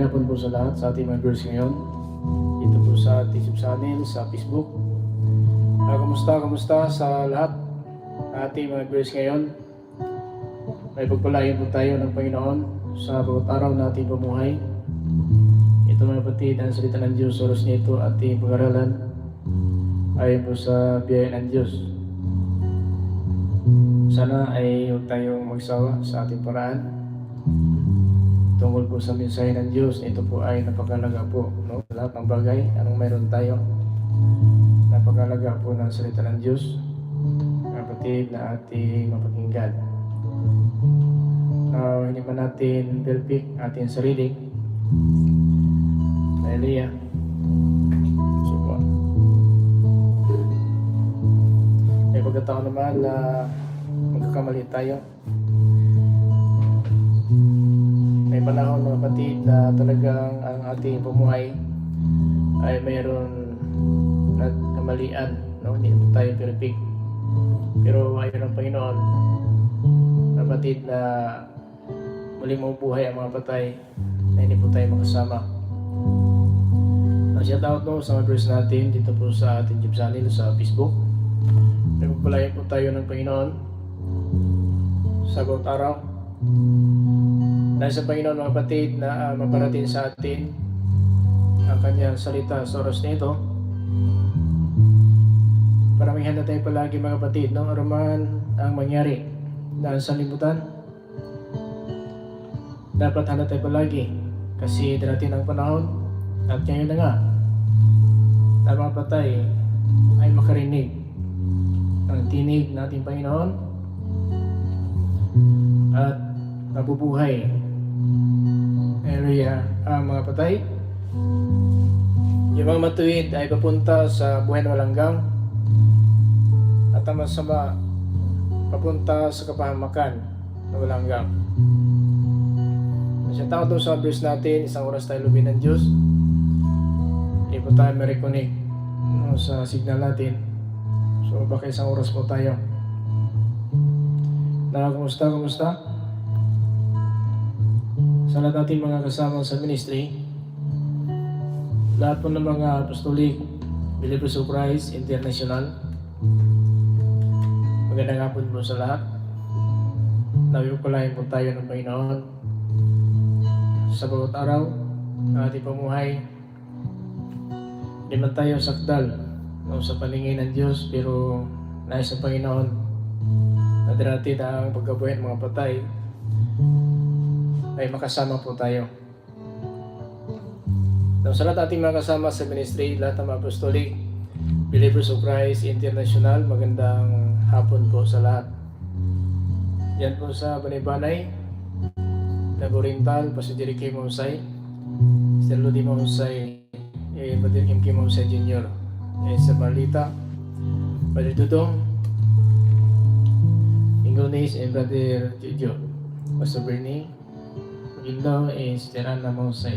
Hapon po sa lahat sa ating viewers ngayon. Dito po sa ating channel sa Facebook. Ah, kamusta, kamusta sa lahat ating mga viewers ngayon. May pagpalain po tayo ng Panginoon sa bawat araw na ating pamuhay. Ito mga kapatid, ang salita ng Diyos, oras nito ating pag-aralan ayon po sa biyaya ng Diyos. Sana ay huwag tayong magsawa sa ating paraan tungkol po sa mensahe ng Diyos. Ito po ay napakalaga po. No? Lahat ng bagay, anong mayroon tayo. Napakalaga po ng salita ng Diyos. Kapatid na ating mapakinggan. Now, hindi man natin perfect ating sarili. Hallelujah. May pagkataon naman na magkakamali tayo. May panahon mga kapatid na talagang ang ating pumuhay ay mayroon nagkamalian. No? Hindi tayo perfect. Pero ayon ng Panginoon, kapatid na muling mabubuhay ang mga patay na hindi po tayo makasama. Uh, shout out no, sa viewers natin dito po sa ating YouTube channel sa Facebook. Nagpapalayan po tayo ng Panginoon sa araw. Dahil sa Panginoon mga kapatid na uh, maparating sa atin ang kanyang salita sa oras na ito. Paramihan na tayo palagi mga kapatid, no? Aruman ang mangyari dahil sa limutan. Dapat handa tayo palagi kasi darating ang panahon at ngayon na nga na mga patay ay makarinig ng tinig nating Panginoon at mabubuhay area ang mga patay. Yung mga matuwid ay papunta sa buhay na walang at ang masama papunta sa kapahamakan na walang hanggang. Sa tao doon sa verse natin, isang oras tayo lubin ng Diyos. Hindi tayo ma-reconnect no, sa signal natin. So baka isang oras po tayo. Na, kumusta, kumusta? Sa lahat natin mga kasama sa ministry, lahat po ng mga apostolic Believers of Christ International, magandang hapon po sa lahat. Nabiupalayan po tayo ng Panginoon sa bawat araw ng ating pamuhay. Hindi man tayo sakdal no, sa paningin ng Diyos, pero nais sa Panginoon na darating ang pagkabuhay ng mga patay ay makasama po tayo. Now, sa lahat ating mga kasama sa ministry, lahat ng mga apostolic, Believers of Christ International, magandang hapon po sa lahat. Yan po sa Banibanay, Nagorintal, Pastor Jerry K. Mausay, Mr. Ludi Mausay, eh, Brother Kim Kim Mausay Jr., eh, sa Marlita, Brother Dudong, Ingonis, and Brother Jojo, Pastor Bernie, Maguindaw, eh, Sister Anna Mausay.